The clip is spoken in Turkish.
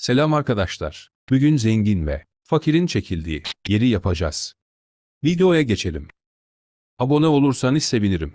Selam arkadaşlar. Bugün zengin ve fakirin çekildiği yeri yapacağız. Videoya geçelim. Abone olursanız sevinirim.